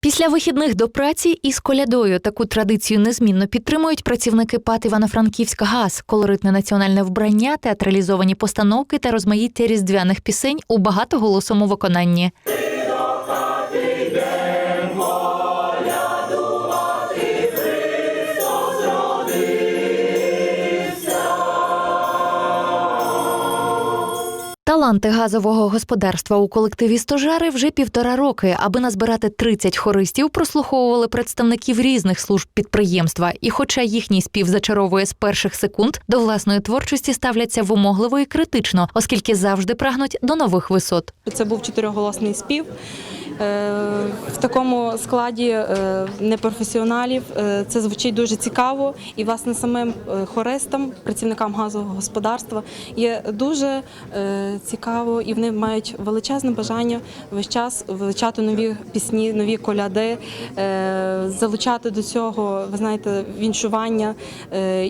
Після вихідних до праці із колядою таку традицію незмінно підтримують працівники ПАТ Івано-Франківська ГАЗ, колоритне національне вбрання, театралізовані постановки та розмаїття різдвяних пісень у багатоголосому виконанні. Таланти газового господарства у колективі стожари вже півтора роки. Аби назбирати 30 хористів, прослуховували представників різних служб підприємства. І, хоча їхній спів зачаровує з перших секунд, до власної творчості ставляться вимогливо і критично, оскільки завжди прагнуть до нових висот. Це був чотириголосний спів. Е, В такому складі е, непрофесіоналів е, це звучить дуже цікаво, і власне самим хористам, працівникам газового господарства є дуже цікаво, і вони мають величезне бажання весь час вивчати нові пісні, нові коляди, залучати до цього, ви знаєте, віншування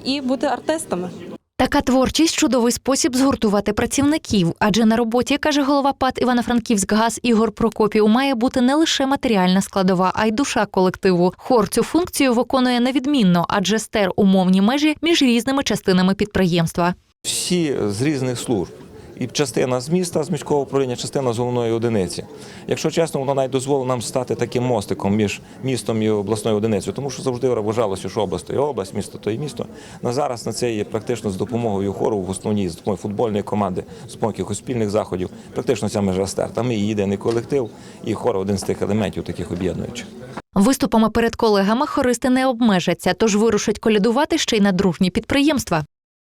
і бути артистами. Така творчість чудовий спосіб згуртувати працівників, адже на роботі, каже голова ПАТ Івано-Франківськгаз Ігор Прокопів, має бути не лише матеріальна складова, а й душа колективу. Хор цю функцію виконує невідмінно, адже стер умовні межі між різними частинами підприємства. всі з різних служб. І частина з міста, з міського управління, частина з головної одиниці. Якщо чесно, воно навіть дозволило нам стати таким мостиком між містом і обласною одиницею, тому що завжди вважалося, що область то є область, місто то є місто. На зараз на це є практично з допомогою хору в основній, з допомогою футбольної команди, з допомогою спільних заходів. Практично ця межа стерта. Ми єдиний колектив, і хор один з тих елементів таких об'єднуючих. Виступами перед колегами хористи не обмежаться, тож вирушать колядувати ще й на дружні підприємства.